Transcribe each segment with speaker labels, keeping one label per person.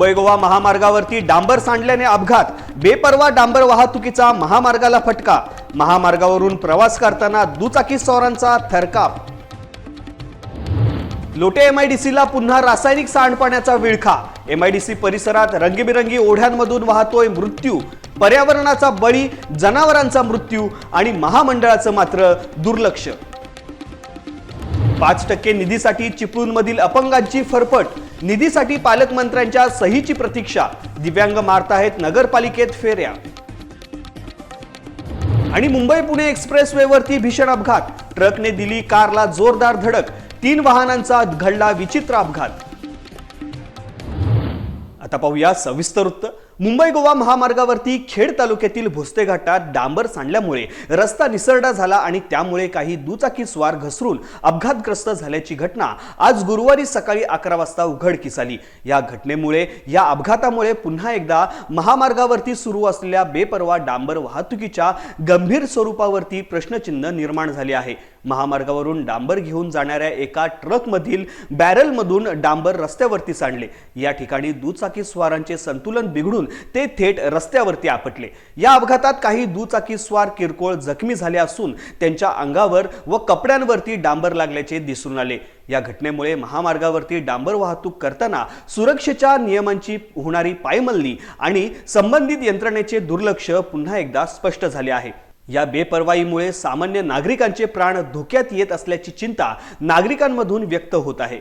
Speaker 1: मुंबई गोवा महामार्गावरती डांबर सांडल्याने अपघात बेपरवा डांबर वाहतुकीचा महामार्गाला फटका महामार्गावरून प्रवास करताना दुचाकी सौरांचा थरकाप. लोटे एमआयडीसीला पुन्हा रासायनिक सांडपाण्याचा विळखा. एमआयडीसी परिसरात रंगीबिरंगी ओढ्यांमधून वाहतोय मृत्यू. पर्यावरणाचा बळी जनावरांचा मृत्यू आणि महामंडळाचं मात्र दुर्लक्ष. पाच टक्के निधीसाठी चिपळूणमधील अपंगांची फरफट. निधीसाठी पालकमंत्र्यांच्या सहीची प्रतीक्षा. दिव्यांग मारताहेत नगरपालिकेत फेऱ्या. आणि मुंबई पुणे एक्सप्रेसवेवरती भीषण अपघात. ट्रकने दिली कारला जोरदार धडक. तीन वाहनांचा घडला विचित्र अपघात. आता पाहूया सविस्तर वृत्त. मुंबई गोवा महामार्गावरती खेड तालुक्यातील भोसते घाटात डांबर सांडल्यामुळे रस्ता निसरडा झाला आणि त्यामुळे काही दुचाकी स्वार घसरून अपघातग्रस्त झाल्याची घटना आज गुरुवारी सकाळी अकरा वाजता उघडकीस आली. या घटनेमुळे या अपघातामुळे पुन्हा एकदा महामार्गावरती सुरू असलेल्या बेपरवा डांबर वाहतुकीच्या गंभीर स्वरूपावरती प्रश्नचिन्ह निर्माण झाले आहे. महामार्गावरून डांबर घेऊन जाणाऱ्या एका ट्रकमधील बॅरलमधून डांबर रस्त्यावरती सांडले. या ठिकाणी दुचाकी स्वारांचे संतुलन बिघडून ते थेट रस्त्यावरती आपटले. या अपघातात काही दुचाकी स्वार किरकोळ जखमी झाले असून त्यांच्या अंगावर व कपड्यांवरती डांबर लागल्याचे दिसून आले. या घटनेमुळे महामार्गावरती डांबर वाहतूक करताना सुरक्षेच्या नियमांची होणारी पायमल्ली आणि संबंधित यंत्रणेचे दुर्लक्ष पुन्हा एकदा स्पष्ट झाले आहे. या बेपर्वाईमुळे सामान्य नागरिकांचे प्राण धोक्यात येत असल्याची चिंता नागरिकांमधून व्यक्त होत आहे.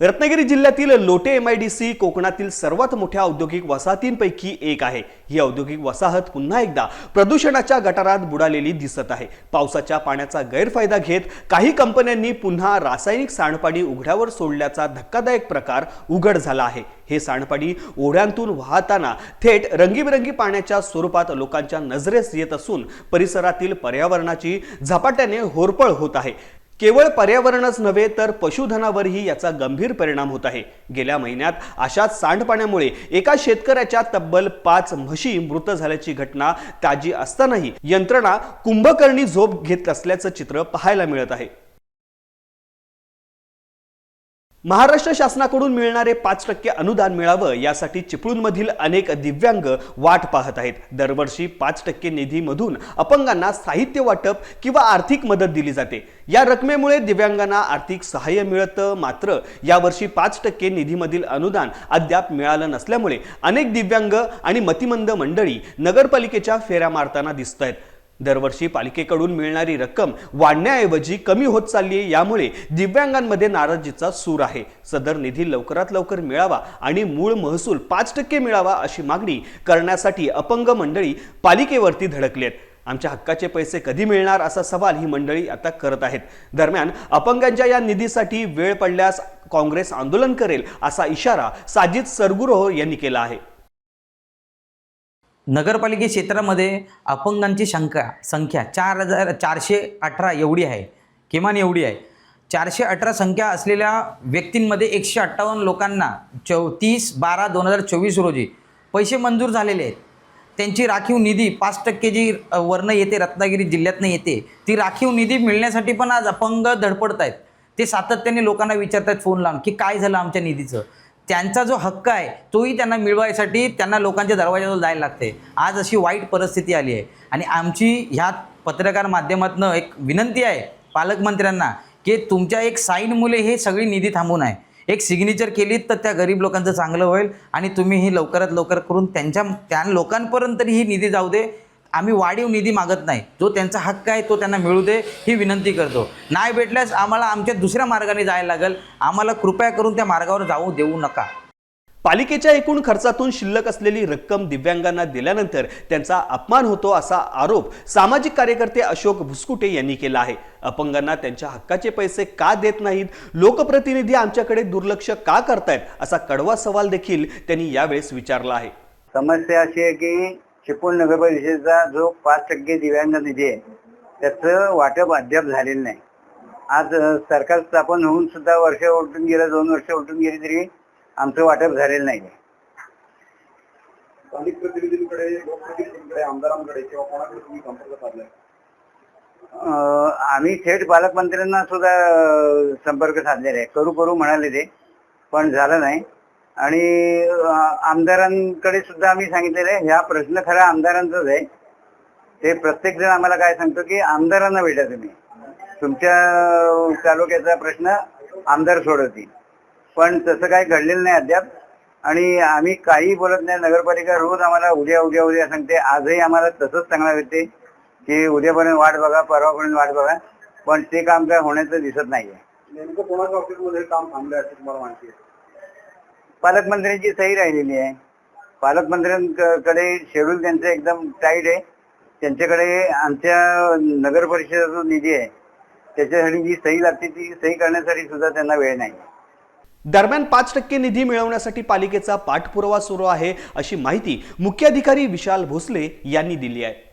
Speaker 1: रत्नागिरी जिल्ह्यातील Lote M I D C कोकणातील सर्वात मोठ्या औद्योगिक वसाहतींपैकी एक आहे. ही औद्योगिक वसाहत पुन्हा एकदा प्रदूषणाच्या गटारात बुडालेली दिसत आहे. पावसाच्या पाण्याचा गैरफायदा घेत काही कंपन्यांनी पुन्हा रासायनिक सांडपाणी उघड्यावर सोडल्याचा धक्कादायक प्रकार उघड झाला आहे. हे सांडपाणी ओढ्यांतून वाहताना थेट रंगीबिरंगी पाण्याच्या स्वरूपात लोकांच्या नजरेस येत असून परिसरातील पर्यावरणाची झपाट्याने होरपळ होत आहे. केवळ पर्यावरणच नव्हे तर पशुधनावरही याचा गंभीर परिणाम होत आहे. गेल्या महिन्यात अशाच सांडपाण्यामुळे एका शेतकऱ्याच्या तब्बल पाच म्हशी मृत झाल्याची घटना ताजी असतानाही यंत्रणा कुंभकर्णी झोप घेत असल्याचं चित्र पाहायला मिळत आहे. महाराष्ट्र शासनाकडून मिळणारे पाच टक्के अनुदान मिळावं यासाठी चिपळूणमधील अनेक दिव्यांग वाट पाहत आहेत. दरवर्षी पाच टक्के निधीमधून अपंगांना साहित्य वाटप किंवा आर्थिक मदत दिली जाते. या रकमेमुळे दिव्यांगांना आर्थिक सहाय्य मिळतं मात्र यावर्षी पाच टक्के निधीमधील अनुदान अद्याप मिळालं नसल्यामुळे अनेक दिव्यांग आणि मतिमंद मंडळी नगरपालिकेच्या फेऱ्या मारताना दिसत आहेत. दरवर्षी पालिकेकडून मिळणारी रक्कम वाढण्याऐवजी कमी होत चालली आहे. यामुळे दिव्यांगांमध्ये नाराजीचा सूर आहे. सदर निधी लवकरात लवकर मिळावा आणि मूळ महसूल पाच टक्के मिळावा अशी मागणी करण्यासाठी अपंग मंडळी पालिकेवरती धडकलेत आहेत. आमच्या हक्काचे पैसे कधी मिळणार असा सवाल ही मंडळी आता करत आहेत. दरम्यान अपंगांच्या या निधीसाठी वेळ पडल्यास काँग्रेस आंदोलन करेल असा इशारा साजिद सरगुरोह यांनी केला आहे.
Speaker 2: नगरपालिके क्षेत्रामध्ये अपंगांची संख्या संख्या चार हजार चारशे अठरा एवढी आहे. किमान एवढी आहे. चारशे अठरा संख्या असलेल्या व्यक्तींमध्ये एकशे अठ्ठावन्न लोकांना चौतीस बारा दोन हजार चोवीस रोजी पैसे मंजूर झालेले आहेत. त्यांची राखीव निधी पाच टक्के जी वर्ण येते रत्नागिरी जिल्ह्यातनं येते ती राखीव निधी मिळण्यासाठी पण आज अपंग धडपडत आहेत. ते सातत्याने लोकांना विचारतात फोन लावून की काय झालं आमच्या निधीचं? त्यांचा जो हक्क आहे तोही त्यांना मिळवायसाठी त्यांना लोकांच्या दरवाजाजवळ जायला लागते. आज अशी वाईट परिस्थिती आली आहे. आणि आमची ह्या पत्रकार माध्यमातून एक विनंती आहे पालकमंत्र्यांना की तुमच्या एक साईन मुले हे सगळी निधी थांबून आहे. एक सिग्नेचर केलीत तर त्या गरीब लोकांचं चांगलं होईल आणि तुम्ही ही लवकरात लवकर करून त्यांच्या त्या लोकांपर्यंत तरी ही निधी जाऊ दे. आम्ही वाढीव निधी मागत नाही. जो त्यांचा हक्क आहे तो त्यांना मिळू दे ही विनंती करतो. नाही भेटल्यास आम्हाला आमच्या दुसऱ्या मार्गाने जायला लागेल. आम्हाला कृपया करून त्या मार्गावर जाऊ देऊ नका.
Speaker 1: पालिकेच्या एकूण खर्चातून शिल्लक असलेली रक्कम दिव्यांगांना दिल्यानंतर त्यांचा अपमान होतो असा आरोप सामाजिक कार्यकर्ते अशोक भुसकुटे यांनी केला आहे. अपंगांना त्यांच्या हक्काचे पैसे का देत नाहीत? लोकप्रतिनिधी आमच्याकडे दुर्लक्ष का करतायत? असा कडवा सवाल देखील त्यांनी यावेळेस विचारला आहे.
Speaker 3: समस्या अशी आहे की चिपळूण नगर परिषदेचा जो पाच टक्के दिव्यांग निधी आहे त्याचं वाटप अद्याप झालेलं नाही. आज सरकार स्थापन होऊन सुद्धा वर्ष उलटून गेलं दोन वर्ष उलटून गेली तरी आमचं वाटप झालेलं नाही.
Speaker 4: स्थानिक प्रतिनिधींकडे लोकप्रतिनिधींकडे आमदारांकडे किंवा कोणाकडे तुम्ही संपर्क साधलाय?
Speaker 3: आम्ही थेट पालकमंत्र्यांना सुद्धा संपर्क साधलेला आहे. करू करू म्हणाले ते पण झालं नाही. आणि आमदारांकडे सुद्धा आम्ही सांगितलेलं आहे ह्या प्रश्न खरा आमदारांचाच आहे. ते प्रत्येक जण आम्हाला काय सांगतो की आमदारांना भेटा तुम्ही. तुमच्या तालुक्याचा प्रश्न आमदार सोडवतील. पण तसं काही घडलेलं नाही अद्याप. आणि आम्ही काही बोलत नाही नगरपालिका रोज आम्हाला उद्या उद्या उद्या सांगते. आजही आम्हाला तसंच सांगणार होते की उद्यापर्यंत वाट बघा परवापर्यंत वाट बघा. पण ते काम काय होण्याचं दिसत नाहीये.
Speaker 4: नेमकं कोणाच्या ऑफिसमध्ये काम थांबलं असं तुम्हाला माहिती आहे?
Speaker 3: पालकमंत्र्यांची सही राहिलेली आहे. पालकमंत्र्यांकडे शेड्यूल त्यांचं एकदम टाईट आहे. त्यांच्याकडे आमच्या नगर परिषदेचा जो निधी आहे. त्याच्यासाठी जी सही लागते ती सही करण्यासाठी सुद्धा त्यांना वेळ नाही.
Speaker 1: दरम्यान पाच टक्के निधी मिळवण्यासाठी पालिकेचा पाठपुरावा सुरू आहे अशी माहिती मुख्याधिकारी विशाल भोसले यांनी दिली आहे.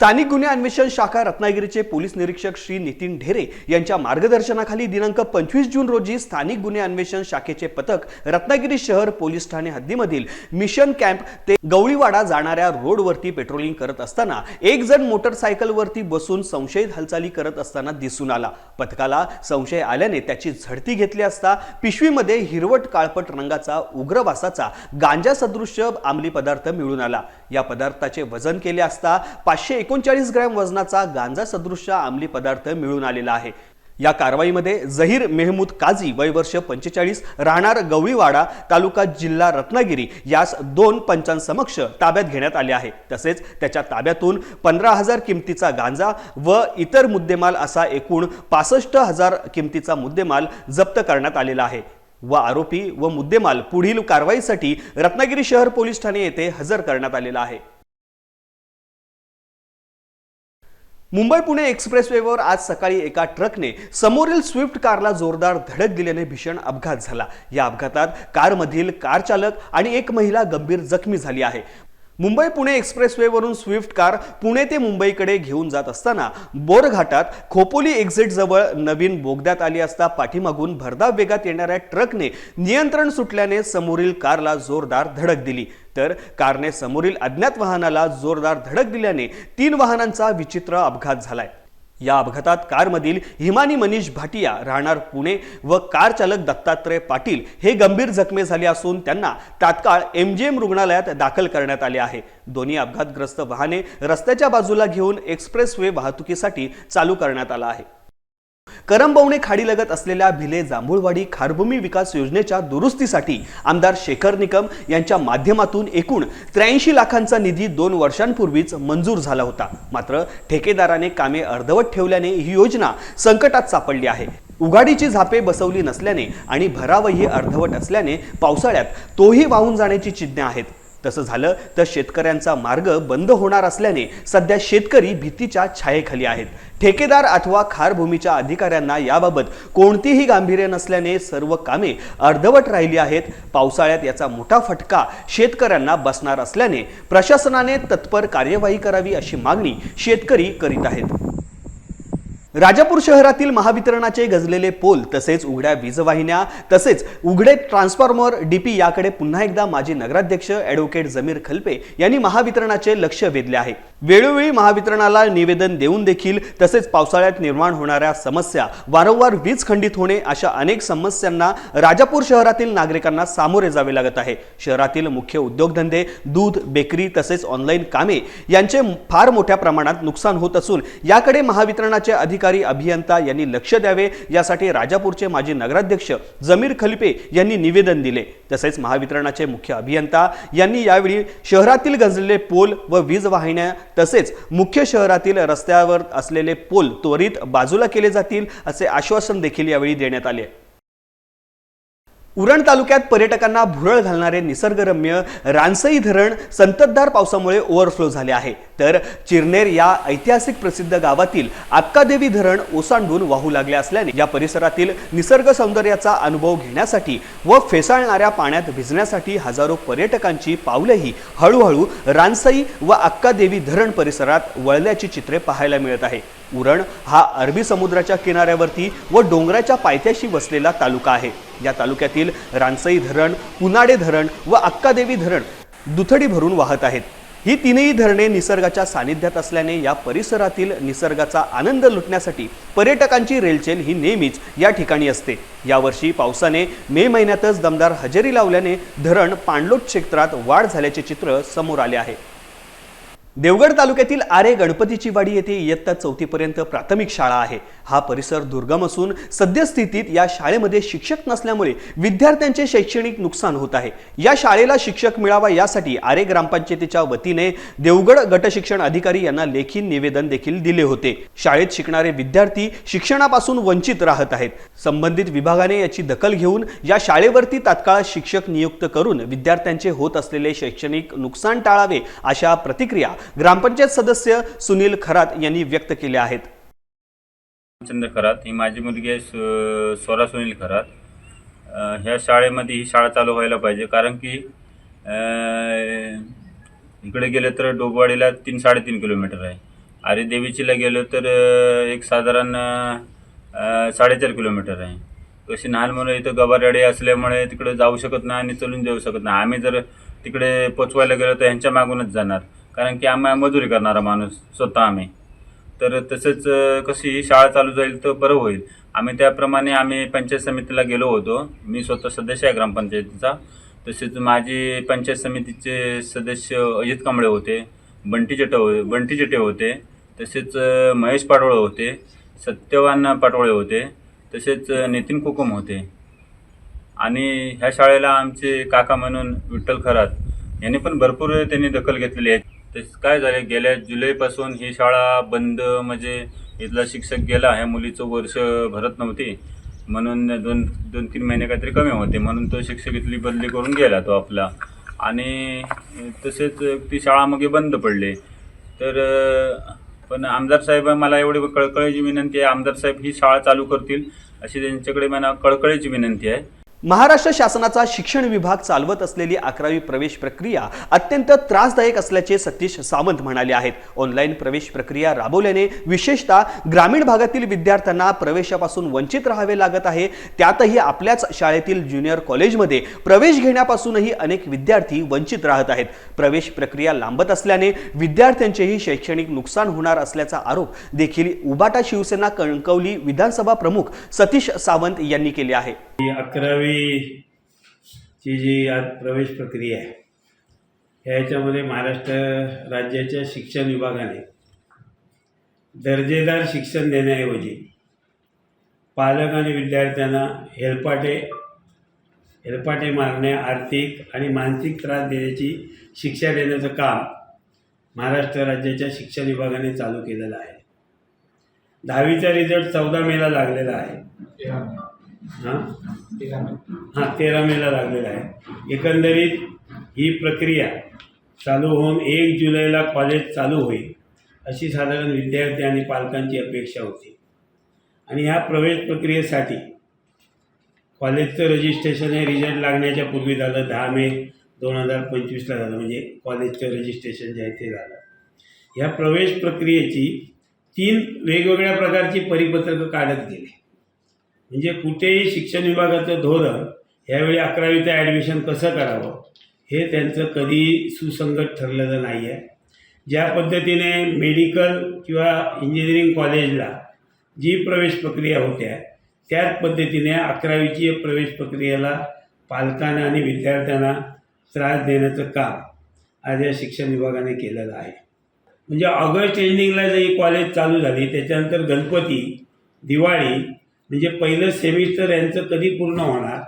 Speaker 1: स्थानिक गुन्हे अन्वेषण शाखा रत्नागिरीचे पोलीस निरीक्षक श्री नितीन ढेरे यांच्या मार्गदर्शनाखाली दिनांक पंचवीस जून रोजी स्थानिक गुन्हे अन्वेषण शाखेचे पथक रत्नागिरी शहर पोलीस ठाणे हद्दीमधील मिशन कॅम्प ते गवळीवाडा जाणाऱ्या रोडवरती पेट्रोलिंग करत असताना एक जण मोटरसायकलवरती बसून संशयित हालचाली करत असताना दिसून आला. पथकाला संशय आल्याने त्याची झडती घेतली असता पिशवीमध्ये हिरवट काळपट रंगाचा उग्र वासाचा गांजा सदृश्य अंमली पदार्थ मिळून आला. या पदार्थाचे वजन केले असता पाचशे एकोणचाळीस ग्रॅम वजनाचा गांजा सदृश्य अंमली पदार्थ मिळून आलेला आहे. या कारवाईमध्ये जहीर मेहमूद काझी वय वर्ष पंचेचाळीस राहणार गवळीवाडा तालुका जिल्हा रत्नागिरी यास दोन पंचांसमक्ष ताब्यात घेण्यात आले आहे. तसेच त्याच्या ताब्यातून पंधरा हजार किमतीचा गांजा व इतर मुद्देमाल असा एकूण पासष्ट हजार किमतीचा मुद्देमाल जप्त करण्यात आलेला आहे. व आरोपी व मुद्देमाल पुढील कारवाईसाठी रत्नागिरी शहर पोलीस ठाणे येथे हजर करण्यात आलेला आहे. मुंबई पुणे एक्सप्रेसवेवर आज सकाळी एका ट्रकने समोरील स्विफ्ट कारला जोरदार धडक दिल्याने भीषण अपघात झाला. या अपघातात कारमधील कार चालक आणि एक महिला गंभीर जखमी झाली आहे. मुंबई पुणे एक्सप्रेसवेवरून स्विफ्ट कार पुणे ते मुंबईकडे घेऊन जात असताना बोरघाटात खोपोली एक्झिट जवळ नवीन बोगद्यात आली असता पाठीमागून भरधाव वेगात येणाऱ्या ट्रकने नियंत्रण सुटल्याने समोरील कारला जोरदार धडक दिली. तर कारने समोरील अज्ञात वाहनाला जोरदार धडक दिल्याने तीन वाहनांचा विचित्र अपघात झालाय. या अपघातात कारमधील हिमानी मनीष भाटिया राहणार पुणे व कार चालक दत्तात्रय पाटील हे गंभीर जखमी झाले असून त्यांना तात्काळ एमजीएम रुग्णालयात दाखल करण्यात आले आहे. दोन्ही अपघातग्रस्त वाहने रस्त्याच्या बाजूला घेऊन एक्सप्रेस वे वाहतुकीसाठी चालू करण्यात आला आहे. करंबवणे खाडीलगत असलेल्या भिले जांभूळवाडी खारभूमी विकास योजनेच्या दुरुस्तीसाठी आमदार शेखर निकम यांच्या माध्यमातून एकूण त्र्याऐंशी लाखांचा निधी दोन वर्षांपूर्वीच मंजूर झाला होता. मात्र ठेकेदाराने कामे अर्धवट ठेवल्याने ही योजना संकटात सापडली आहे. उघाडीची झापे बसवली नसल्याने आणि भरावही अर्धवट असल्याने पावसाळ्यात तोही वाहून जाण्याची चिन्हे आहेत. तसं झालं तर शेतकऱ्यांचा मार्ग बंद होणार असल्याने सध्या शेतकरी भीतीच्या छायेखाली आहेत. ठेकेदार अथवा खारभूमीच्या अधिकाऱ्यांना याबाबत कोणतीही गांभीर्य नसल्याने सर्व कामे अर्धवट राहिली आहेत. पावसाळ्यात याचा मोठा फटका शेतकऱ्यांना बसणार असल्याने प्रशासनाने तत्पर कार्यवाही करावी अशी मागणी शेतकरी करीत आहेत. राजापूर शहरातील महावितरणाचे गजलेले पोल तसेच उघड्या वीजवाहिन्या तसेच उघडे ट्रान्सफॉर्मर डीपी याकडे पुन्हा एकदा माजी नगराध्यक्ष ॲडव्होकेट जमीर खलपे यांनी महावितरणाचे लक्ष वेधले आहे. वेळोवेळी महावितरणाला निवेदन देऊन देखील तसेच पावसाळ्यात निर्माण होणाऱ्या समस्या वारंवार वीज खंडित होणे अशा अनेक समस्यांना राजापूर शहरातील नागरिकांना सामोरे जावे लागत आहे. शहरातील मुख्य उद्योगधंदे दूध बेकरी तसेच ऑनलाईन कामे यांचे फार मोठ्या प्रमाणात नुकसान होत असून याकडे महावितरणाचे अधिकारी अभियंता यांनी लक्ष द्यावे. यासाठी राजापूरचे माजी नगराध्यक्ष जमीर खलिपे यांनी निवेदन दिले. तसेच महावितरणाचे मुख्य अभियंता यांनी यावेळी शहरातील गंजलेले पोल व वीज वाहिन्या तसेच मुख्य शहरातील रस्त्यावर असलेले पोल त्वरित बाजूला केले जातील असे आश्वासन देखील यावेळी देण्यात आले. उरण तालुक्यात पर्यटकांना भुरळ घालणारे निसर्गरम्य रानसई धरण संततधार पावसामुळे ओव्हरफ्लो झाले आहे. तर चिरनेर या ऐतिहासिक प्रसिद्ध गावातील अक्कादेवी धरण ओसांडून वाहू लागले असल्याने या परिसरातील निसर्ग सौंदर्याचा अनुभव घेण्यासाठी व फेसाळणाऱ्या पाण्यात भिजण्यासाठी हजारो पर्यटकांची पावलेही हळूहळू रानसई व अक्कादेवी धरण परिसरात वळल्याची चित्रे पाहायला मिळत आहे. उरण हा अरबी समुद्राच्या किनाऱ्यावरती व डोंगराच्या पायथ्याशी वसलेला तालुका आहे. या तालुक्यातील रानसई धरण पुनाडे धरण व अक्कादेवी धरण दुथडी भरून वाहत आहेत. ही तीनही धरणे निसर्गाच्या सानिध्यात असल्याने या परिसरातील निसर्गाचा आनंद लुटण्यासाठी पर्यटकांची रेलचेल ही नेहमीच या ठिकाणी असते. यावर्षी पावसाने मे महिन्यातच दमदार हजेरी लावल्याने धरण पाणलोट क्षेत्रात वाढ झाल्याचे चित्र समोर आले आहे. देवगड तालुक्यातील आरे गणपतीची वाडी येथे इयत्ता चौथीपर्यंत प्राथमिक शाळा आहे. हा परिसर दुर्गम असून सद्यस्थितीत या शाळेमध्ये शिक्षक नसल्यामुळे विद्यार्थ्यांचे शैक्षणिक नुकसान होत आहे. या शाळेला शिक्षक मिळावा यासाठी आरे ग्रामपंचायतीच्या वतीने देवगड गटशिक्षण अधिकारी यांना लेखी निवेदन देखील दिले होते. शाळेत शिकणारे विद्यार्थी शिक्षणापासून वंचित राहत आहेत. संबंधित विभागाने याची दखल घेऊन या शाळेवरती तात्काळ शिक्षक नियुक्त करून विद्यार्थ्यांचे होत असलेले शैक्षणिक नुकसान टाळावे अशा प्रतिक्रिया ग्रामपंचायत सदस्य सुनील खरात यांनी व्यक्त केल्या आहेत.
Speaker 5: रामचंद्र खरात ही माझी मुलगी आहे स्वरा सुनील खरात. ह्या शाळेमध्ये ही शाळा चालू व्हायला पाहिजे कारण की इकडे गेलं तर डोबवाडीला तीन साडेतीन किलोमीटर आहे. आरे देवीचीला गेलो तर एक साधारण साडेचार किलोमीटर आहे. तशी लहान मुलं इथं गबारेडे असल्यामुळे तिकडे जाऊ शकत नाही आणि चलून जाऊ शकत नाही. आम्ही जर तिकडे पोचवायला गेलो तर ह्यांच्या मागूनच जाणार. कारण की आम्ही मजुरी करणारा माणूस स्वतः आम्ही. तर तसंच कशी ही शाळा चालू जाईल तर बरं होईल. आम्ही त्याप्रमाणे आम्ही पंचायत समितीला गेलो होतो. मी स्वतः सदस्य आहे ग्रामपंचायतीचा. तसेच माझी पंचायत समितीचे सदस्य अजित कांबळे होते बंटी चटे हो बंटी जटे होते. तसेच महेश पाटोळे होते सत्यवान पाटोळे होते. तसेच नितीन कुकुम होते. आणि ह्या शाळेला आमचे काका म्हणून विठ्ठल खरात यांनी पण भरपूर त्यांनी दखल घेतलेली आहे. ते काय झाले गेल्या जुलैपासून ही शाळा बंद म्हणजे इथला शिक्षक गेला ह्या मुलीचं वर्ष भरत नव्हती. म्हणून दोन दोन तीन महिने काहीतरी कमी होते. म्हणून तो शिक्षक इथली बदली करून गेला तो आपला. आणि तसेच ती शाळा मग बंद पडली. तर पण आमदार साहेब मला एवढी कळकळीची विनंती आहे. आमदार साहेब ही शाळा चालू करतील अशी त्यांच्याकडे मला कळकळीची विनंती आहे.
Speaker 1: महाराष्ट्र शासनाचा शिक्षण विभाग चालवत असलेली अकरावी प्रवेश प्रक्रिया अत्यंत त्रासदायक असल्याचे सतीश सावंत म्हणाले आहेत. ऑनलाईन प्रवेश प्रक्रिया राबवल्याने विशेषतः ग्रामीण भागातील विद्यार्थ्यांना प्रवेशापासून वंचित राहावे लागत आहे. त्यातही आपल्याच शाळेतील ज्युनियर कॉलेजमध्ये प्रवेश घेण्यापासूनही अनेक विद्यार्थी वंचित राहत आहेत. प्रवेश प्रक्रिया लांबत असल्याने विद्यार्थ्यांचेही शैक्षणिक नुकसान होणार असल्याचा आरोप देखील उबाटा शिवसेना कणकवली विधानसभा प्रमुख सतीश सावंत यांनी केले आहे.
Speaker 6: अकरावी अकरावीची जी आज प्रवेश प्रक्रिया आहे ह्याच्यामध्ये महाराष्ट्र राज्याच्या शिक्षण विभागाने दर्जेदार शिक्षण देण्याऐवजी पालक आणि विद्यार्थ्यांना हेलपाटे हेलपाटे मारणे आर्थिक आणि मानसिक त्रास देण्याची शिक्षा देण्याचं काम महाराष्ट्र राज्याच्या शिक्षण विभागाने चालू केलेलं आहे. दहावीचा रिझल्ट चौदा मेला लागलेला आहे. हां? हां तेरा मेला लागलेला आहे. एकंदरीत ही प्रक्रिया चालू होऊन एक जुलैला कॉलेज चालू होईल अशी साधारण विद्यार्थी आणि पालकांची अपेक्षा होती. आणि ह्या प्रवेश प्रक्रियेसाठी कॉलेजचं रजिस्ट्रेशन हे रिझल्ट लागण्याच्या पूर्वी झालं दहा मे दोन हजार पंचवीसला झालं म्हणजे कॉलेजचं रजिस्ट्रेशन जे आहे ते झालं. ह्या प्रवेश प्रक्रियेची तीन वेगवेगळ्या प्रकारची परिपत्रकं काढत गेले. म्हणजे कुठेही शिक्षण विभागाचं धोरण ह्यावेळी अकरावीचं ॲडमिशन कसं करावं हे त्यांचं कधी सुसंगत ठरलेलं नाही आहे ज्या पद्धतीने मेडिकल किंवा इंजिनिअरिंग कॉलेजला जी प्रवेश प्रक्रिया होत्या त्याच पद्धतीने अकरावीची प्रवेश प्रक्रियेला पालकांना आणि विद्यार्थ्यांना त्रास देण्याचं काम आज या शिक्षण विभागाने केलेलं आहे. म्हणजे ऑगस्ट एंडिंगला जी कॉलेज चालू झाली त्याच्यानंतर गणपती दिवाळी म्हणजे पहिलं सेमिस्टर यांचं कधी पूर्ण होणार?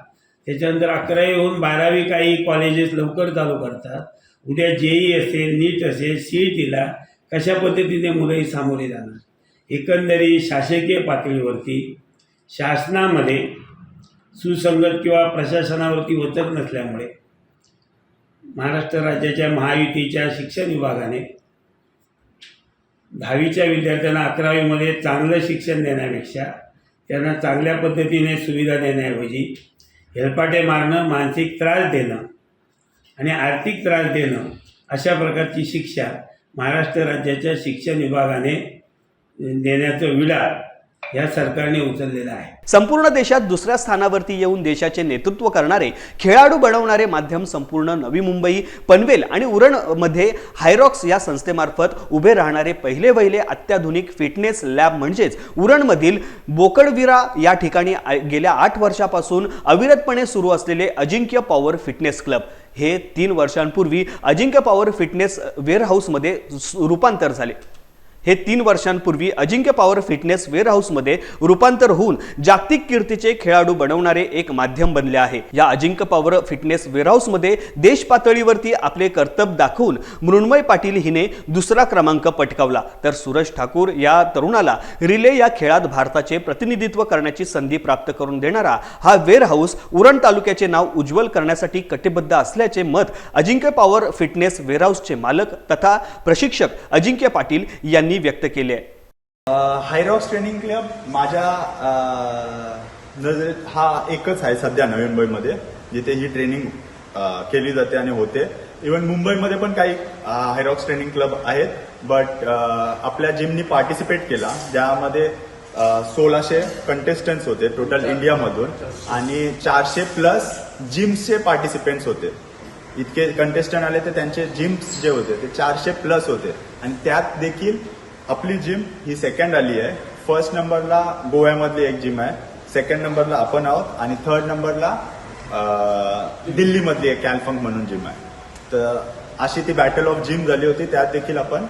Speaker 6: त्याच्यानंतर अकरावी होऊन बारावी काही कॉलेजेस लवकर चालू करतात. उद्या जेई असेल नीट असेल सी ई टीला कशा पद्धतीने मुलंही सामोरे जाणार? एकंदरीत शासकीय पातळीवरती शासनामध्ये सुसंगत किंवा प्रशासनावरती वचक नसल्यामुळे महाराष्ट्र राज्याच्या महायुतीच्या शिक्षण विभागाने दहावीच्या विद्यार्थ्यांना अकरावीमध्ये चांगलं शिक्षण देण्यापेक्षा त्यांना चांगल्या पद्धतीने सुविधा देण्याऐवजी हेलपाटे मारणं मानसिक त्रास देणं आणि आर्थिक त्रास देणं अशा प्रकारची शिक्षा महाराष्ट्र राज्याच्या शिक्षण विभागाने देण्याचं विडा या सरकारने उचललेला आहे.
Speaker 1: संपूर्ण देशात दुसऱ्या स्थानावरती येऊन देशाचे नेतृत्व करणारे खेळाडू बनवणारे माध्यम संपूर्ण नवी मुंबई पनवेल आणि उरणमध्ये हायरॉक्स या संस्थेमार्फत उभे राहणारे पहिले वहिले अत्याधुनिक फिटनेस लॅब म्हणजेच उरणमधील बोकडविरा या ठिकाणी गेल्या आठ वर्षापासून अविरतपणे सुरू असलेले अजिंक्य पॉवर फिटनेस क्लब. हे तीन वर्षांपूर्वी अजिंक्य पॉवर फिटनेस वेअरहाऊसमध्ये रूपांतर झाले. हे तीन वर्षांपूर्वी अजिंक्य पॉवर फिटनेस वेअरहाऊसमध्ये रूपांतर होऊन जागतिक कीर्तीचे खेळाडू बनवणारे एक माध्यम बनले आहे. या अजिंक्य पॉवर फिटनेस वेअरहाऊसमध्ये देश पातळीवरती आपले कर्तव्य दाखवून मृण्मय पाटील हिने दुसरा क्रमांक पटकावला. तर सूरज ठाकूर या तरुणाला रिले या खेळात भारताचे प्रतिनिधित्व करण्याची संधी प्राप्त करून देणारा हा वेअरहाऊस उरण तालुक्याचे नाव उज्ज्वल करण्यासाठी कटिबद्ध असल्याचे मत अजिंक्य पॉवर फिटनेस वेअरहाऊसचे मालक तथा प्रशिक्षक अजिंक्य पाटील यांनी व्यक्त केली आहे.
Speaker 7: हायरॉक्स ट्रेनिंग क्लब माझ्या नजरेत हा एकच आहे सध्या नवी मुंबईमध्ये जिथे ही ट्रेनिंग केली जाते आणि होते. इवन मुंबईमध्ये पण काही हायरॉक्स ट्रेनिंग क्लब आहेत बट आपल्या जिमनी पार्टिसिपेट केला ज्यामध्ये सोळाशे कंटेस्टंट्स होते टोटल इंडियामधून आणि चारशे प्लस जिम्सचे पार्टिसिपेंट्स होते. इतके कंटेस्टंट आले तर त्यांचे जिम्स जे होते ते चारशे प्लस होते. आणि त्यात देखील आपली जिम ही सेकंड आली आहे. फर्स्ट नंबरला गोव्यामधली एक जिम आहे. सेकंड नंबरला आपण आहोत. आणि थर्ड नंबरला दिल्लीमधली एक कॅल्फंग म्हणून जिम आहे. तर अशी ती बॅटल ऑफ जिम झाली होती. त्यात देखील आपण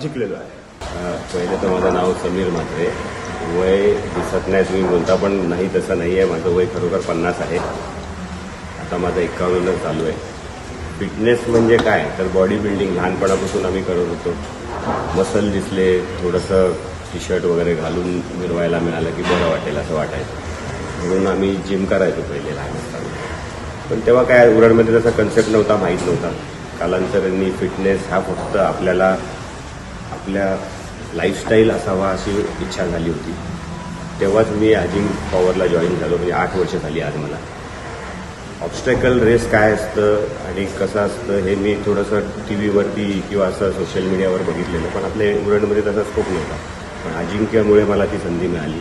Speaker 7: जिंकलेलो आहे.
Speaker 8: पहिले तर माझं नाव समीर म्हात्रे. वय दिसत नाही तुम्ही बोलता पण नाही तसं नाही आहे. माझं वय खरोखर पन्नास आहे. आता माझं एकावन्न चालू आहे. फिटनेस म्हणजे काय? तर बॉडी बिल्डिंग लहानपणापासून आम्ही करत होतो. मसल दिसले थोडंसं टी शर्ट वगैरे घालून मिरवायला मिळालं की बरं वाटेल असं वाटायचं. म्हणून आम्ही जिम करायचो पहिले लहान असताना पण तेव्हा काय उरणमध्ये तसा कन्सेप्ट नव्हता माहीत नव्हता. कालांतरांनी फिटनेस हा फक्त आपल्याला आपल्या लाईफस्टाईल असावा अशी इच्छा झाली होती. तेव्हाच मी अजिंग पॉवरला जॉईन झालो म्हणजे आठ वर्ष झाली आज मला. ऑब्स्टॅकल रेस काय असतं आणि कसं असतं हे मी थोडंसं टी व्हीवरती किंवा असं सोशल मीडियावर बघितलेलं. पण आपल्या उरणमध्ये तसा स्कोप नव्हता. पण अजिंक्यमुळे मला ती संधी मिळाली.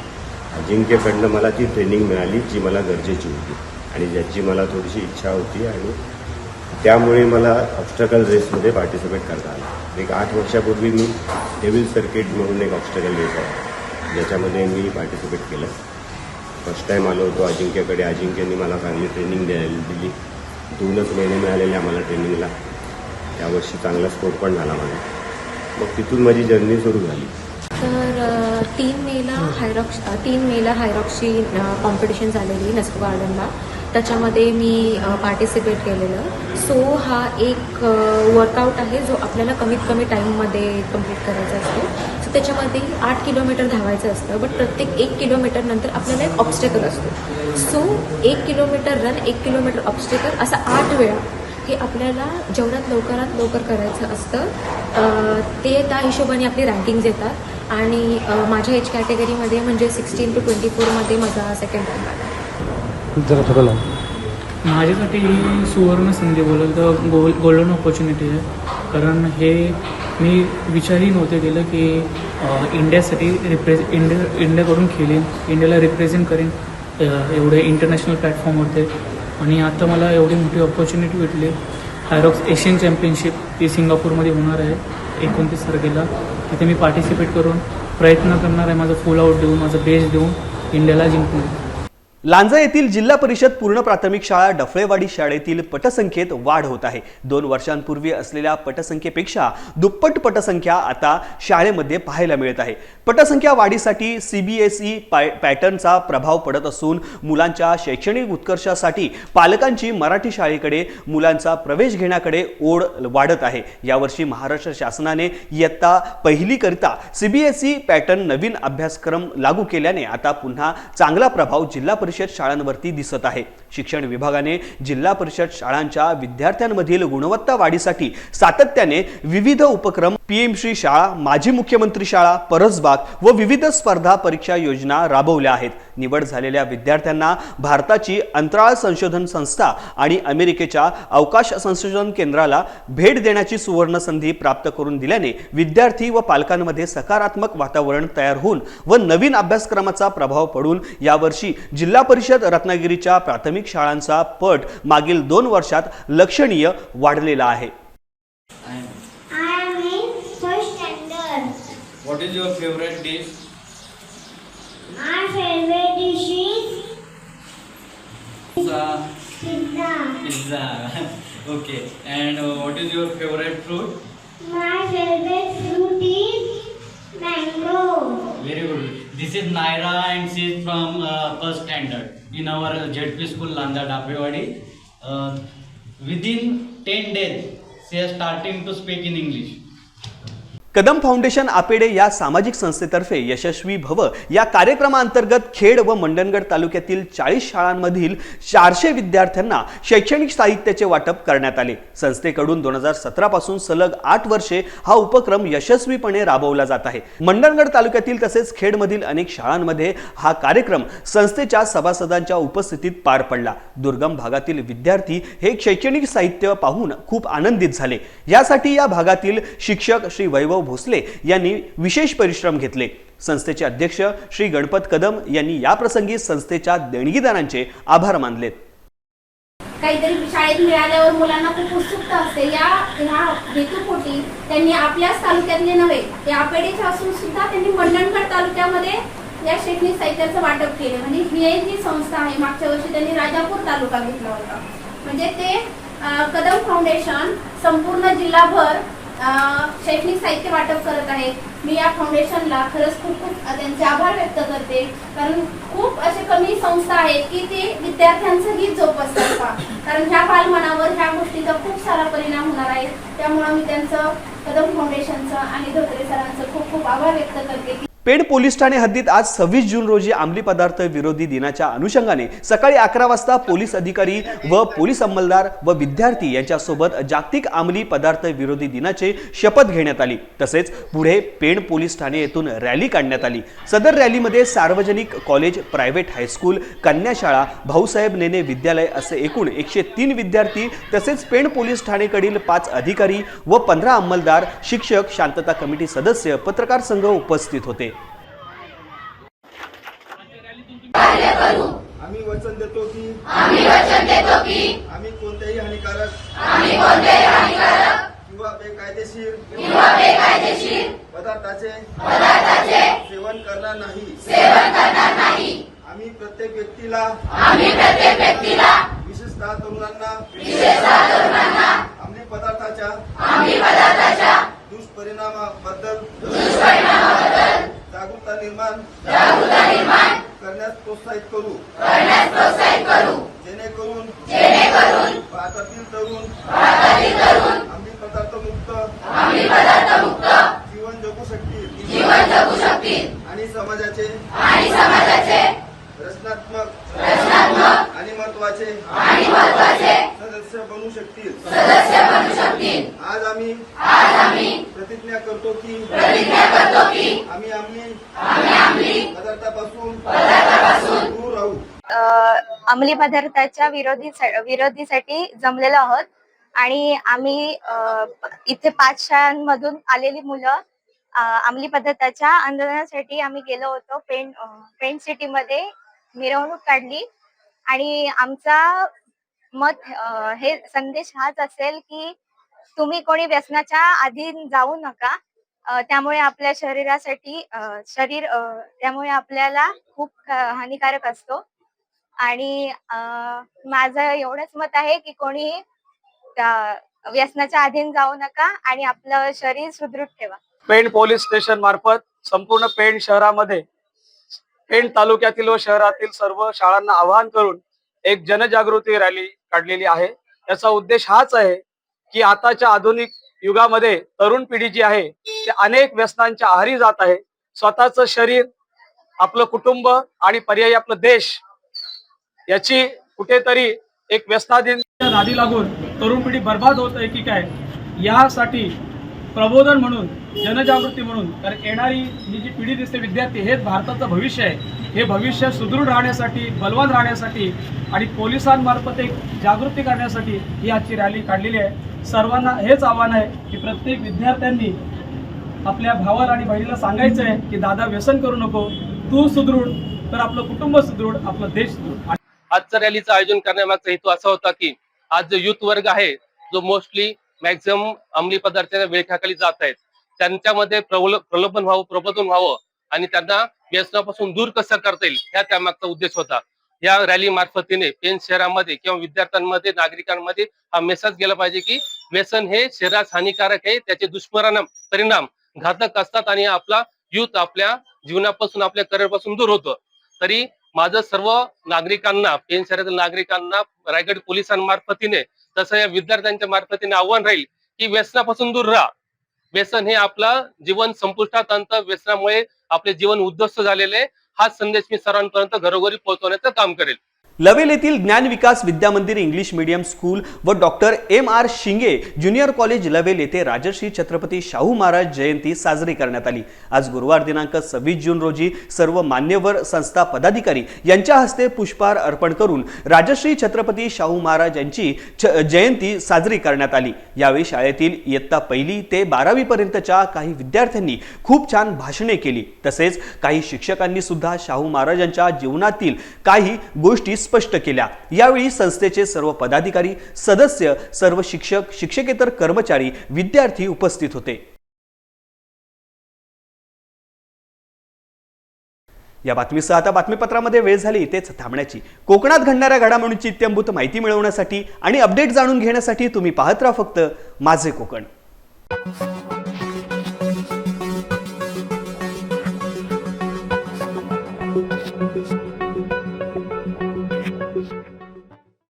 Speaker 8: अजिंक्यकडनं मला ती ट्रेनिंग मिळाली जी मला गरजेची होती. आणि ज्याची मला थोडीशी इच्छा होती आणि त्यामुळे मला ऑब्स्टॅकल रेसमध्ये पार्टिसिपेट करता आलं. एक आठ वर्षापूर्वी मी डेव्हिल सर्किट म्हणून एक ऑब्स्टॅकल रेस आहे. ज्याच्यामध्ये मी पार्टिसिपेट केलं. फर्स्ट टाईम आलो होतो अजिंक्यकडे. अजिंक्यनी मला चांगली ट्रेनिंग द्यायला दिली. दोनच महिने मिळालेले आम्हाला ट्रेनिंगला त्यावर्षी चांगला स्कोर पण झाला मला. मग तिथून माझी जर्नी सुरू झाली.
Speaker 9: तर तीन मेला हायरॉक्स तीन मेला हायरॉक्सची कॉम्पिटिशन झालेली नस्को गार्डनला. त्याच्यामध्ये मी पार्टिसिपेट केलेलं. सो हा एक वर्कआउट आहे जो आपल्याला कमीत कमी टाईममध्ये कंप्लीट करायचा असतो. सो त्याच्यामध्ये आठ किलोमीटर धावायचं असतं बट प्रत्येक एक किलोमीटर नंतर आपल्याला एक ऑब्स्टेकल असतो. सो एक किलोमीटर रन एक किलोमीटर ऑब्स्टेकल असा आठ वेळा हे आपल्याला जेवढ्यात लवकरात लवकर करायचं असतं ते त्या हिशोबाने आपली रँकिंग्ज येतात. आणि माझ्या एज कॅटेगरीमध्ये म्हणजे सिक्स्टीन टू ट्वेंटी फोरमध्ये माझा सेकंड रँक आला
Speaker 10: माझ्यासाठी ही सुवर्ण संधी बोलल तर गोल गोल्डन ऑपॉर्च्युनिटी आहे. कारण हे मी विचारही नव्हते केलं की अ, इंडियासाठी रिप्रेझ इंडिया इंडियाकडून खेळेन इंडियाला रिप्रेझेंट करेन अ, एवढे इंटरनॅशनल प्लॅटफॉर्मवरती आणि आता मला एवढी मोठी ऑपॉर्च्युनिटी भेटली. हायरॉक्स एशियन चॅम्पियनशिप ती सिंगापूरमध्ये होणार आहे एकोणतीस तारखेला. तिथे मी पार्टिसिपेट करून प्रयत्न करणार आहे माझं फुल आउट देऊन माझं बेस्ट देऊन इंडियाला जिंकून.
Speaker 1: लांजा येथील जिल्हा परिषद पूर्ण प्राथमिक शाळा डफळेवाडी शाळेतील पटसंख्येत वाढ होत आहे. दोन वर्षांपूर्वी असलेल्या पटसंख्येपेक्षा दुप्पट पटसंख्या आता शाळेमध्ये पाहायला मिळत आहे. पटसंख्या वाढीसाठी सीबीएसई पॅटर्नचा प्रभाव पडत असून मुलांच्या शैक्षणिक उत्कर्षासाठी पालकांची मराठी शाळेकडे मुलांचा प्रवेश घेण्याकडे ओढ वाढत आहे. यावर्षी महाराष्ट्र शासनाने इयत्ता पहिलीकरिता सीबीएसई पॅटर्न नवीन अभ्यासक्रम लागू केल्याने आता पुन्हा चांगला प्रभाव जिल्हा परिषद परिषद शाळांवरती दिसत आहे. शिक्षण विभागाने जिल्हा परिषद शाळांच्या विद्यार्थ्यांमधील गुणवत्ता वाढीसाठी सातत्याने विविध उपक्रम पीएम श्री शाळा माजी मुख्यमंत्री शाळा परसबाग व विविध स्पर्धा परीक्षा योजना राबवल्या आहेत. निवड झालेल्या विद्यार्थ्यांना भारताची अंतराळ संशोधन संस्था आणि अमेरिकेच्या अवकाश संशोधन केंद्राला भेट देण्याची सुवर्ण संधी प्राप्त करून दिल्याने विद्यार्थी व पालकांमध्ये सकारात्मक वातावरण तयार होऊन व नवीन अभ्यासक्रमाचा प्रभाव पडून यावर्षी जिल्हा परिषद रत्नागिरीच्या प्राथमिक शाळांचा पट मागील दोन वर्षात लक्षणीय वाढलेला आहे
Speaker 11: I am in first standard.
Speaker 10: What is your favorite dish?
Speaker 11: My favorite dish is
Speaker 10: Pizza.
Speaker 11: pizza.
Speaker 10: Pizza. okay. And uh, what is your favorite fruit?
Speaker 11: My favorite fruit is mango.
Speaker 10: Very good. This is Naira and she is from uh, first standard in our ZP school Landa Dapewadi. Uh, within 10 days, she is starting to speak in English.
Speaker 1: Kadam foundation Apede या सामाजिक संस्थेतर्फे यशस्वी भव या कार्यक्रमाअंतर्गत खेड व मंडणगड तालुक्यातील चाळीस शाळांमधील चारशे विद्यार्थ्यांना शैक्षणिक साहित्याचे वाटप करण्यात आले. संस्थेकडून दोन हजार सतरापासून सलग आठ वर्षे हा उपक्रम यशस्वीपणे राबवला जात आहे. मंडणगड तालुक्यातील तसेच खेडमधील अनेक शाळांमध्ये हा कार्यक्रम संस्थेच्या सभासदांच्या उपस्थितीत पार पडला. दुर्गम भागातील विद्यार्थी हे शैक्षणिक साहित्य पाहून खूप आनंदित झाले. यासाठी या भागातील शिक्षक श्री वैभव भोसले यांनी विशेष परिश्रम घेतले. संस्थेचे अध्यक्ष श्री गणपत कदम यांनी याप्रसंगी संस्थेच्या देणगीदारांचे आभार मानलेत.
Speaker 12: काहीतरी शाळेत मिळाल्यावर मुलांना खूप उत्सुकता असते. या ह्या हेतूपोटी त्यांनी आपल्याच तालुक्यातले नव्हे ते आपेडेचे असून सुद्धा त्यांनी मंडणगड तालुक्यामध्ये या शैक्षणिक साहित्याचं वाटप केले. म्हणजे ही एक जी संस्था आहे मागच्या वर्षी त्यांनी राजापूर तालुका घेतला होता. म्हणजे ते कदम फाउंडेशन संपूर्ण जिल्हाभर शैक्षणिक साहित्य वाटप करत आहे. मी या फाउंडेशनला खरंच खूप खूप त्यांचे आभार व्यक्त करते. कारण खूप असे कमी संस्था आहेत की ते विद्यार्थ्यांचं गीत जोपासतात का? कारण ह्या बालमनावर ह्या गोष्टीचा खूप सारा परिणाम होणार आहे. त्यामुळं मी त्यांचं कदम फाउंडेशनचं आणि धोत्रे सरांचं खूप खूप आभार व्यक्त करते.
Speaker 1: पेड पोलीस ठाणे हद्दीत आज सव्वीस जून रोजी अंमली पदार्थ विरोधी दिनाच्या अनुषंगाने सकाळी अकरा वाजता पोलीस अधिकारी व पोलीस अंमलदार व विद्यार्थी यांच्यासोबत जागतिक अंमली पदार्थ विरोधी दिनाचे शपथ घेण्यात आली. तसेच पुढे पेण पोलीस ठाणे येथून रॅली काढण्यात आली. सदर रॅलीमध्ये सार्वजनिक कॉलेज प्रायव्हेट हायस्कूल कन्याशाळा भाऊसाहेब नेने विद्यालय असे एकूण एकशे तीन विद्यार्थी तसेच पेण पोलीस ठाणेकडील पाच अधिकारी व पंधरा अंमलदार शिक्षक शांतता कमिटी सदस्य पत्रकार संघ उपस्थित होते.
Speaker 13: आम्ही वचन देतो की आम्ही वचन देतो की आम्ही कोणत्याही हानिकारक आम्ही कोणत्याही हानिकारक किंवा बेकायदेशीर किंवा बेकायदेशीर पदार्थाचे पदार्थाचे सेवन करणार नाही. सेवन करणार नाही. आम्ही प्रत्येक व्यक्तीला आम्ही प्रत्येक व्यक्तीला विशेषतः तरुणांना विशेषतः तरुणांना अंमली पदार्थाच्या अंमली पदार्थाच्या दुष्परिणामाबद्दल दुष्परिणामाबद्दल जागरूकता निर्माण करण्यास प्रोत्साहित करू. करण्यास प्रोत्साहित करू. जेणेकरून जेणेकरून भारतातील तरुण भारतातील तरुण अंमली पदार्थ मुक्त अंमली पदार्थ मुक्त जीवन जगू शकतील. जीवन जगू शकतील. आणि समाजाचे आणि समाजाचे रचनात्मक रचनात्मक आणि महत्त्वाचे आणि महत्त्वाचे सदस्य बनू शकतील. सदस्य बनू शकतील. आज आम्ही आज आम्ही प्रतिज्ञा करतो की प्रतिज्ञा करतो की आम्ही आम्ही पदार्थापासून दूर राहू
Speaker 12: अंमली पदार्थाच्या विरोधी विरोधीसाठी जमलेलो आहोत. आणि आम्ही अ, इथे पाच शाळांमधून आलेली मुलं अंमली पदार्थाच्या आंदोलनासाठी आम्ही गेलो होतो. पेन अ, पेन सिटीमध्ये मिरवणूक काढली. आणि आमचा मत हे संदेश हाच असेल की तुम्ही कोणी व्यसनाच्या आधी जाऊ नका. त्यामुळे आपल्या शरीरासाठी शरीर त्यामुळे आपल्याला खूप हानिकारक असतो. आणि माझं एवढंच मत आहे की कोणी त्या व्यसनाच्या अधीन जाऊ नका आणि आपलं शरीर सुदृढ ठेवा.
Speaker 4: पेण पोलीस स्टेशन मार्फत संपूर्ण पेण शहरामध्ये पेण तालुक्यातील व शहरातील सर्व शाळांना आवाहन करून एक जनजागृती रॅली काढलेली आहे. याचा उद्देश हाच आहे की आताच्या आधुनिक युगामध्ये तरुण पिढी जी आहे ते अनेक व्यसनांच्या आहारी जात आहे. स्वतःचं शरीर आपलं कुटुंब आणि पर्यायी आपलं देश याची कुठेतरी एक व्यस्ताधीन नादी लागून तरुण पिढी बर्बाद होत आहे की काय यासाठी प्रबोधन म्हणून जनजागृती म्हणून कारण येणारी ही जी पिढी दिसते विद्यार्थी हेच भारताचं भविष्य आहे. हे भविष्य सुदृढ राहण्यासाठी बलवान राहण्यासाठी आणि पोलिसांमार्फत एक जागृती करण्यासाठी ही आजची रॅली काढलेली आहे. सर्वांना हेच आव्हान आहे की प्रत्येक विद्यार्थ्यांनी आपल्या भावाला आणि बहिणीला सांगायचं आहे की दादा व्यसन करू नको. तू सुदृढ तर आपलं कुटुंब सुदृढ आपला देश सुदृढ.
Speaker 14: आजच्या रॅलीचं आयोजन करण्यामागचा हेतू असा होता की आज जो युथ वर्ग आहे जो मोस्टली मॅक्झिमम अंमली पदार्थांच्या वेळखाखाली जात आहेत. त्यांच्यामध्ये प्रबल प्रलोभन व्हावं प्रबोधन व्हावं आणि त्यांना व्यसनापासून दूर कसं करता येईल ह्या त्यामागचा उद्देश होता. या रॅली मार्फतीने पेन शहरामध्ये किंवा विद्यार्थ्यांमध्ये नागरिकांमध्ये हा मेसेज गेला पाहिजे की व्यसन हे शरीरास हानिकारक आहे त्याचे दुष्परिणाम परिणाम घातक असतात आणि आपला युथ आपल्या जीवनापासून आपल्या करिअरपासून दूर होतो. तरी माझं सर्व नागरिकांना पेन शहरातील नागरिकांना रायगड पोलिसांमार्फतीने तसं या विद्यार्थ्यांच्या मार्फतीने आव्हान राहील की व्यसनापासून दूर राहा. व्यसन हे आपलं जीवन संपुष्टात आणतं. व्यसनामुळे आपले जीवन उद्ध्वस्त झालेले हा संदेश मी सर्वांपर्यंत घरोघरी पोहोचवण्याचं काम करेल.
Speaker 1: लवेल येथील Dnyan Vikas Vidyamandir English medium school व doctor M R Shinge junior college Lavel येथे राजश्री छत्रपती शाहू महाराज जयंती साजरी करण्यात आली. आज गुरुवार दिनांक सव्वीस जून रोजी सर्व मान्यवर संस्था पदाधिकारी यांच्या हस्ते पुष्पहार अर्पण करून राजश्री छत्रपती शाहू महाराज यांची छ- जयंती साजरी करण्यात आली. यावेळी शाळेतील इयत्ता पहिली ते बारावी पर्यंतच्या काही विद्यार्थ्यांनी खूप छान भाषणे केली. तसेच काही शिक्षकांनी सुद्धा शाहू महाराजांच्या जीवनातील काही गोष्टी स्पष्ट केल्या. यावेळी संस्थेचे सर्व पदाधिकारी सदस्य सर्व शिक्षक शिक्षकेतर कर्मचारी विद्यार्थी उपस्थित होते. या बातमीसह आता बातमीपत्रामध्ये वेळ झाली इथेच थांबण्याची. कोकणात घडणाऱ्या घडामोडींची इत्यंभूत माहिती मिळवण्यासाठी आणि अपडेट जाणून घेण्यासाठी तुम्ही पाहत राहा फक्त माझे कोकण.